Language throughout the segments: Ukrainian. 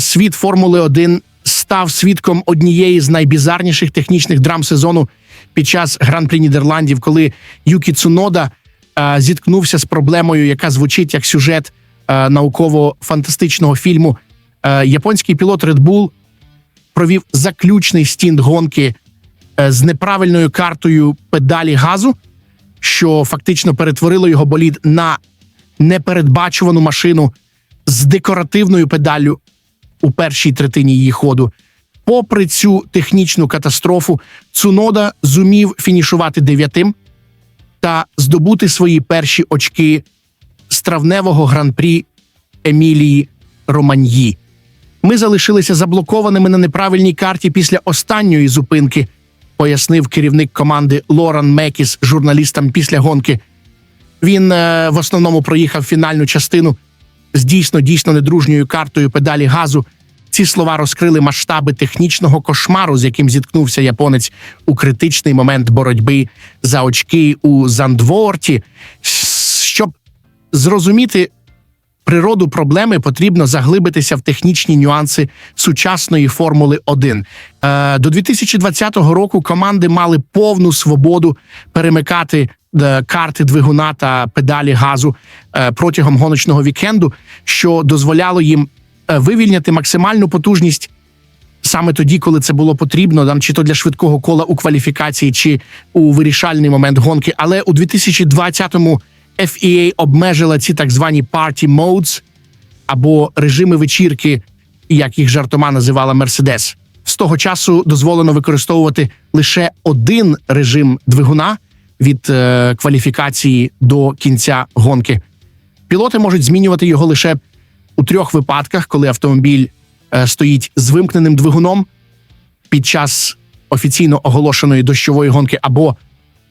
Світ Формули 1 став свідком однієї з найбізарніших технічних драм сезону під час гран-прі Нідерландів, коли Юкі Цунода е, зіткнувся з проблемою, яка звучить як сюжет е, науково-фантастичного фільму. Е, японський пілот Red Bull провів заключний стінт гонки з неправильною картою педалі газу, що фактично перетворило його болід на непередбачувану машину з декоративною педаллю у першій третині її ходу. Попри цю технічну катастрофу, Цунода зумів фінішувати дев'ятим та здобути свої перші очки з травневого гран-прі Емілії Романьї. Ми залишилися заблокованими на неправильній карті після останньої зупинки, пояснив керівник команди Лоран Мекіс журналістам після гонки. Він е, в основному проїхав фінальну частину з дійсно дійсно недружньою картою педалі газу. Ці слова розкрили масштаби технічного кошмару, з яким зіткнувся японець у критичний момент боротьби за очки у Зандворті. Щоб зрозуміти природу проблеми, потрібно заглибитися в технічні нюанси сучасної Формули 1. Е, до 2020 року команди мали повну свободу перемикати е, карти двигуна та педалі газу е, протягом гоночного вікенду, що дозволяло їм вивільняти максимальну потужність саме тоді, коли це було потрібно, там чи то для швидкого кола у кваліфікації, чи у вирішальний момент гонки. Але у 2020-му FEA обмежила ці так звані party modes або режими вечірки, як їх жартома називала Мерседес. З того часу дозволено використовувати лише один режим двигуна від е, кваліфікації до кінця гонки. Пілоти можуть змінювати його лише у трьох випадках, коли автомобіль е, стоїть з вимкненим двигуном під час офіційно оголошеної дощової гонки або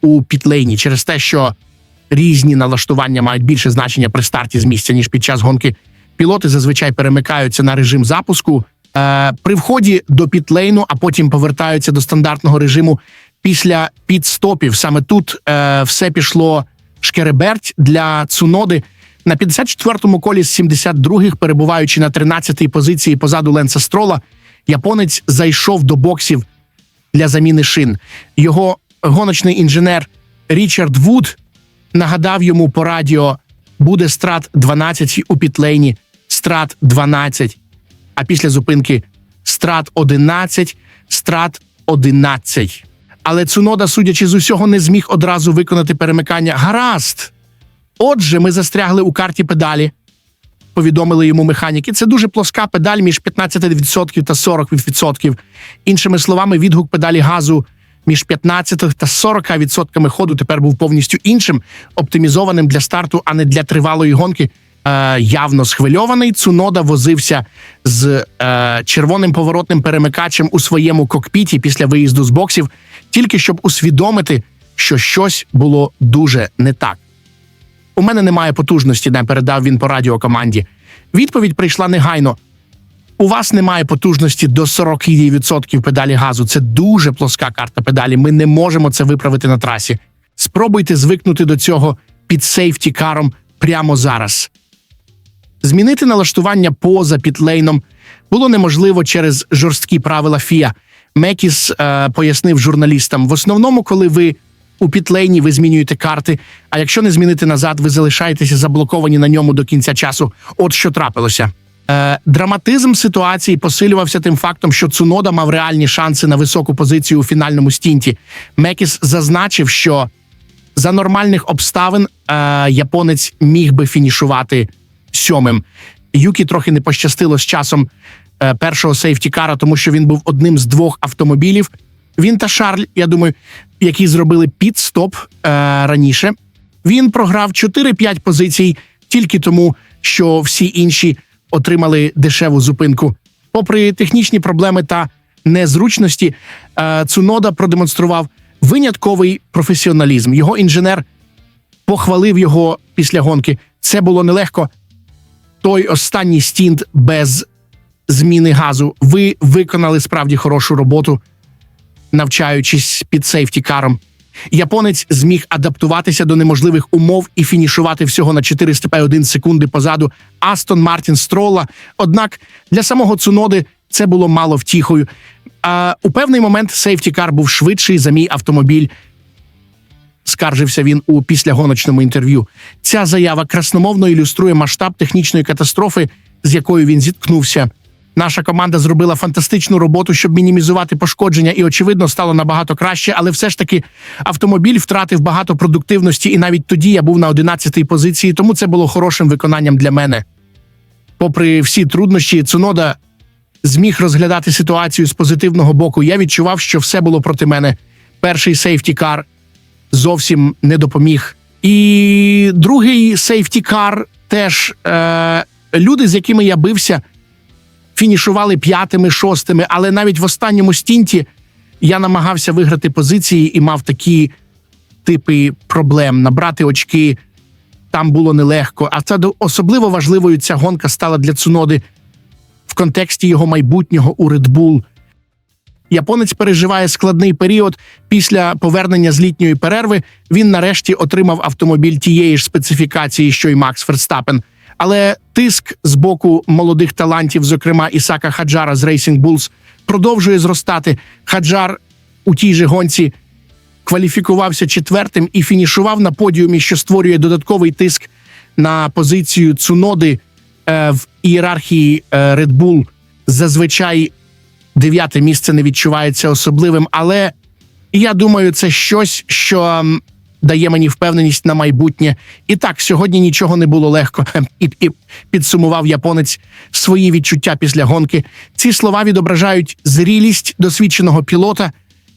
у пітлейні, через те, що різні налаштування мають більше значення при старті з місця ніж під час гонки. Пілоти зазвичай перемикаються на режим запуску е, при вході до пітлейну, а потім повертаються до стандартного режиму після підстопів. Саме тут е, все пішло шкереберть для цуноди. На 54-му колі з 72-х, перебуваючи на 13-й позиції позаду Ленса Строла, японець зайшов до боксів для заміни шин. Його гоночний інженер Річард Вуд нагадав йому по радіо: буде страт 12 у пітлейні, страт 12. А після зупинки страт 11, страт 11. Але Цунода, судячи з усього, не зміг одразу виконати перемикання. Гаразд. Отже, ми застрягли у карті педалі. Повідомили йому механіки. Це дуже плоска педаль між 15% та 40%. Іншими словами, відгук педалі газу між 15 та 40% ходу тепер був повністю іншим, оптимізованим для старту, а не для тривалої гонки. Е, явно схвильований. Цунода возився з е, червоним поворотним перемикачем у своєму кокпіті після виїзду з боксів, тільки щоб усвідомити, що щось було дуже не так. У мене немає потужності, не передав він по радіокоманді. Відповідь прийшла негайно. У вас немає потужності до 40% педалі газу. Це дуже плоска карта педалі. Ми не можемо це виправити на трасі. Спробуйте звикнути до цього під сейфті-каром прямо зараз. Змінити налаштування поза пітлейном було неможливо через жорсткі правила ФІА. Мекіс е, пояснив журналістам: в основному, коли ви у пітлейні ви змінюєте карти. А якщо не змінити назад, ви залишаєтеся заблоковані на ньому до кінця часу. От що трапилося. Е, драматизм ситуації посилювався тим фактом, що Цунода мав реальні шанси на високу позицію у фінальному стінті. Мекіс зазначив, що за нормальних обставин е, японець міг би фінішувати сьомим. Юкі трохи не пощастило з часом е, першого сейфтікара, тому що він був одним з двох автомобілів. Він та Шарль, я думаю, які зробили підстоп е, раніше. Він програв 4-5 позицій тільки тому, що всі інші отримали дешеву зупинку. Попри технічні проблеми та незручності, е, Цунода продемонстрував винятковий професіоналізм. Його інженер похвалив його після гонки. Це було нелегко. Той останній стінт без зміни газу. Ви виконали справді хорошу роботу, навчаючись під сейфтікаром. Японець зміг адаптуватися до неможливих умов і фінішувати всього на 401 секунди позаду Астон Мартін Строла. Однак для самого Цуноди це було мало втіхою. А у певний момент сейфтікар був швидший за мій автомобіль. Скаржився він у післягоночному інтерв'ю. Ця заява красномовно ілюструє масштаб технічної катастрофи, з якою він зіткнувся. Наша команда зробила фантастичну роботу, щоб мінімізувати пошкодження, і очевидно стало набагато краще. Але все ж таки автомобіль втратив багато продуктивності, і навіть тоді я був на 11-й позиції, тому це було хорошим виконанням для мене. Попри всі труднощі, Цунода зміг розглядати ситуацію з позитивного боку. Я відчував, що все було проти мене. Перший сейфтікар зовсім не допоміг. І другий сейфтікар теж е, люди, з якими я бився, фінішували п'ятими, шостими, але навіть в останньому стінті я намагався виграти позиції і мав такі типи проблем. Набрати очки там було нелегко. А це особливо важливою ця гонка стала для Цуноди в контексті його майбутнього у Red Bull. Японець переживає складний період. Після повернення з літньої перерви він нарешті отримав автомобіль тієї ж специфікації, що й Макс Ферстапен. Але тиск з боку молодих талантів, зокрема Ісака Хаджара з Racing Bulls, продовжує зростати. Хаджар у тій же гонці кваліфікувався четвертим і фінішував на подіумі, що створює додатковий тиск на позицію Цуноди е, в ієрархії е, Red Bull. Зазвичай дев'яте місце не відчувається особливим, але я думаю, це щось, що дає мені впевненість на майбутнє. І так, сьогодні нічого не було легко. І, і підсумував японець свої відчуття після гонки. Ці слова відображають зрілість досвідченого пілота,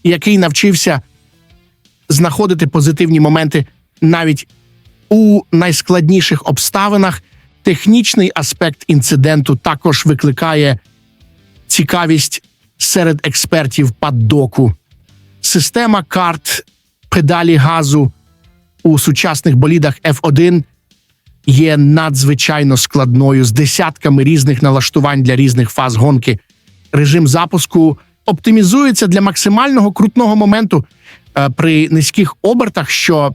який навчився знаходити позитивні моменти навіть у найскладніших обставинах. Технічний аспект інциденту також викликає цікавість серед експертів паддоку. Система карт педалі газу у сучасних болідах F1 є надзвичайно складною з десятками різних налаштувань для різних фаз гонки. Режим запуску оптимізується для максимального крутного моменту е, при низьких обертах, що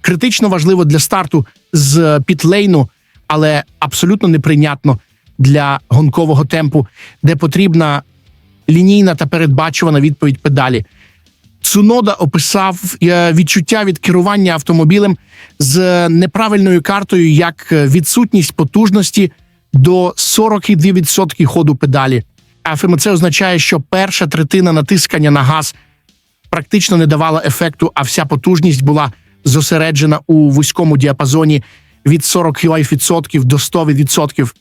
критично важливо для старту з пітлейну, але абсолютно неприйнятно для гонкового темпу, де потрібна лінійна та передбачувана відповідь педалі. Цунода описав е, відчуття від керування автомобілем з неправильною картою як е, відсутність потужності до 42% ходу педалі. А це означає, що перша третина натискання на газ практично не давала ефекту, а вся потужність була зосереджена у вузькому діапазоні від 40% до 100%.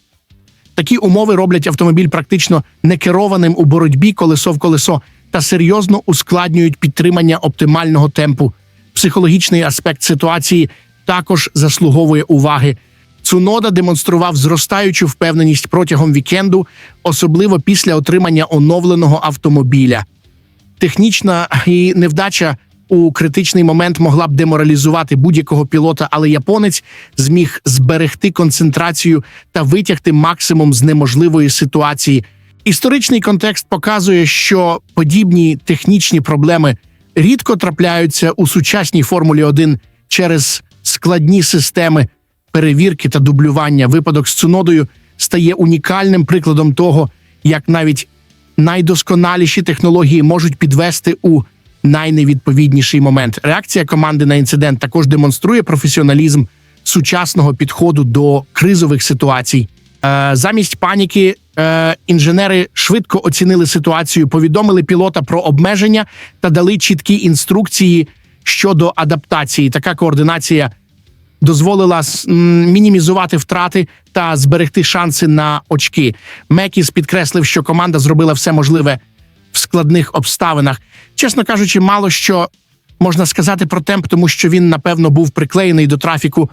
Такі умови роблять автомобіль практично некерованим у боротьбі колесо в колесо та серйозно ускладнюють підтримання оптимального темпу. Психологічний аспект ситуації також заслуговує уваги. Цунода демонстрував зростаючу впевненість протягом вікенду, особливо після отримання оновленого автомобіля. Технічна і невдача у критичний момент могла б деморалізувати будь-якого пілота, але японець зміг зберегти концентрацію та витягти максимум з неможливої ситуації. Історичний контекст показує, що подібні технічні проблеми рідко трапляються у сучасній Формулі 1 через складні системи перевірки та дублювання. Випадок з Цунодою стає унікальним прикладом того, як навіть найдосконаліші технології можуть підвести у найневідповідніший момент. Реакція команди на інцидент також демонструє професіоналізм сучасного підходу до кризових ситуацій. Е, замість паніки е, інженери швидко оцінили ситуацію, повідомили пілота про обмеження та дали чіткі інструкції щодо адаптації. Така координація дозволила мінімізувати втрати та зберегти шанси на очки. Мекіс підкреслив, що команда зробила все можливе в складних обставинах. Чесно кажучи, мало що можна сказати про темп, тому що він, напевно, був приклеєний до трафіку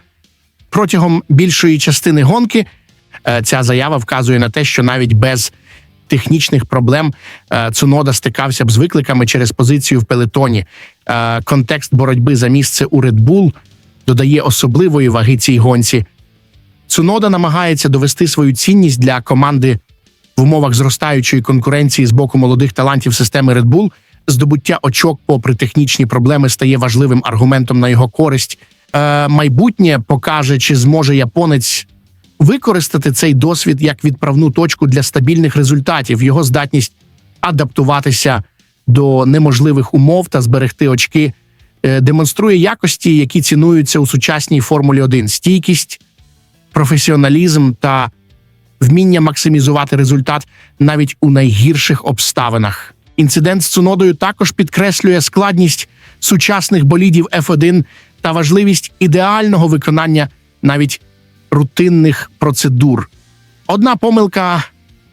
протягом більшої частини гонки. Е, Ця заява вказує на те, що навіть без технічних проблем е, Цунода стикався б з викликами через позицію в пелетоні. Е, Контекст боротьби за місце у Red Bull додає особливої ваги цій гонці. Цунода намагається довести свою цінність для команди в умовах зростаючої конкуренції з боку молодих талантів системи Red Bull. здобуття очок, попри технічні проблеми, стає важливим аргументом на його користь. Е, майбутнє покаже, чи зможе японець використати цей досвід як відправну точку для стабільних результатів, його здатність адаптуватися до неможливих умов та зберегти очки, е, демонструє якості, які цінуються у сучасній Формулі 1. стійкість, професіоналізм та вміння максимізувати результат навіть у найгірших обставинах. Інцидент з Цунодою також підкреслює складність сучасних болідів F1 та важливість ідеального виконання навіть рутинних процедур. Одна помилка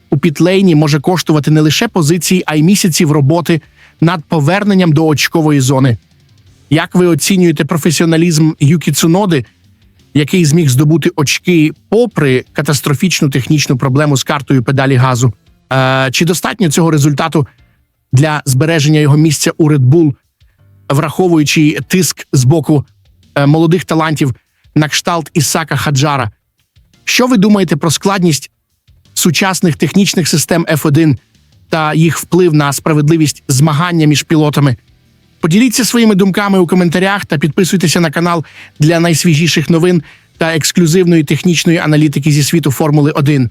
у пітлейні може коштувати не лише позиції, а й місяців роботи над поверненням до очкової зони. Як ви оцінюєте професіоналізм Юкі Цуноди, який зміг здобути очки попри катастрофічну технічну проблему з картою педалі газу? Е, чи достатньо цього результату для збереження його місця у Red Bull, враховуючи тиск з боку е, молодих талантів на кшталт Ісака Хаджара? Що ви думаєте про складність сучасних технічних систем F1 та їх вплив на справедливість змагання між пілотами? Поділіться своїми думками у коментарях та підписуйтеся на канал для найсвіжіших новин та ексклюзивної технічної аналітики зі світу Формули 1.